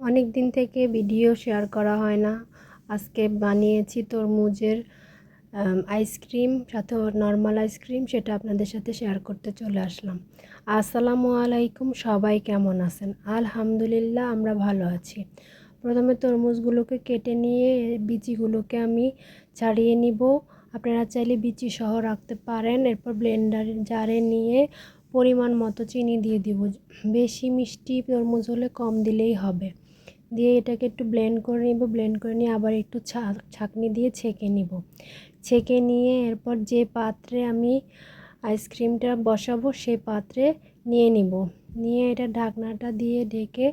অনেক দিন থেকে ভিডিও শেয়ার করা হয় না। আজকে বানিয়েছি তরমুজের আইসক্রিম সাথে নর্মাল আইসক্রিম সেটা আপনাদের সাথে শেয়ার করতে চলে আসলাম। আসসালামু আলাইকুম, সবাই কেমন আছেন? আলহামদুলিল্লাহ, আমরা ভালো আছি। প্রথমে তরমুজগুলোকে কেটে নিয়ে বিচিগুলোকে আমি ছাড়িয়ে নিব। আপনারা চাইলে বিচি সহ রাখতে পারেন, এরপর ব্লেন্ডার জারে নিয়ে পরিমাণ মতো চিনি দিয়ে দিব। বেশি মিষ্টি তরমুজ হলে কম দিলেই হবে। দিয়ে এটাকে একটু ব্লেন্ড করে নিব ব্লেন্ড করে নিয়ে আবার একটু ছাঁকনি দিয়ে ছেঁকে নিব। ছেঁকে নিয়ে এরপর যে পাত্রে আমি আইসক্রিমটা বসাবো সেই পাত্রে নিয়ে নিব। নিয়ে এটা ঢাকনাটা দিয়ে ঢেকে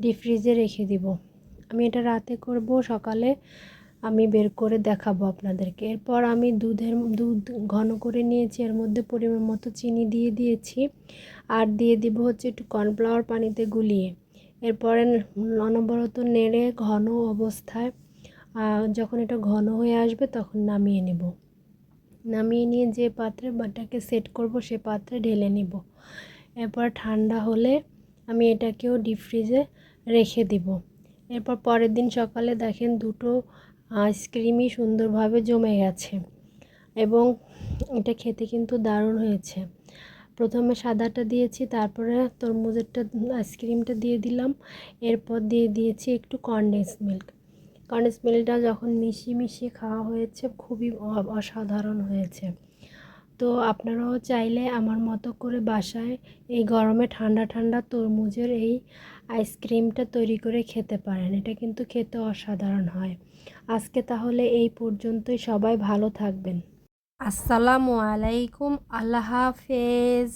ডিপ ফ্রিজে রেখে দিব। আমি এটা রাতে করব সকালে আমি বের করে দেখাবো আপনাদেরকে। এরপর আমি দুধের দুধ ঘন করে নিয়েছি, এর মধ্যে পরিমাণ মতো চিনি দিয়ে দিয়েছি। আর দিয়ে দিব হচ্ছে একটু কর্নফ্লাওয়ার পানিতে গুলিয়ে। এরপরে অনবরত নেড়ে ঘন অবস্থায় যখন এটা ঘন হয়ে আসবে তখন নামিয়ে নেব। নামিয়ে নিয়ে যে পাত্রে বাটাকে সেট করব সে পাত্রে ঢেলে নেব। এরপর ঠান্ডা হলে আমি এটাকেও ডিপ ফ্রিজে রেখে দিব। এরপর পরের দিন সকালে দেখেন দুটো আইসক্রিমই সুন্দরভাবে জমে গেছে এবং এটা খেতে কিন্তু দারুণ হয়েছে। প্রথমে সাদাটা দিয়েছি, তারপরে তরমুজেরটা, আইসক্রিমটা দিয়ে দিলাম। এরপর দিয়ে দিয়েছি একটু কনডেন্স মিল্ক কনডেন্স মিল্কটা যখন মিশিয়ে মিশিয়ে খাওয়া হয়েছে, খুবই অসাধারণ হয়েছে। তো আপনারাও চাইলে আমার মতো করে বাসায় এই গরমে ঠান্ডা ঠান্ডা তরমুজের এই আইসক্রিমটা তৈরি করে খেতে পারেন। এটা কিন্তু খেতে অসাধারণ হয়। আজকে তাহলে এই পর্যন্তই। সবাই ভালো থাকবেন। আসসালামু আলাইকুম। আল্লাহ হাফেজ।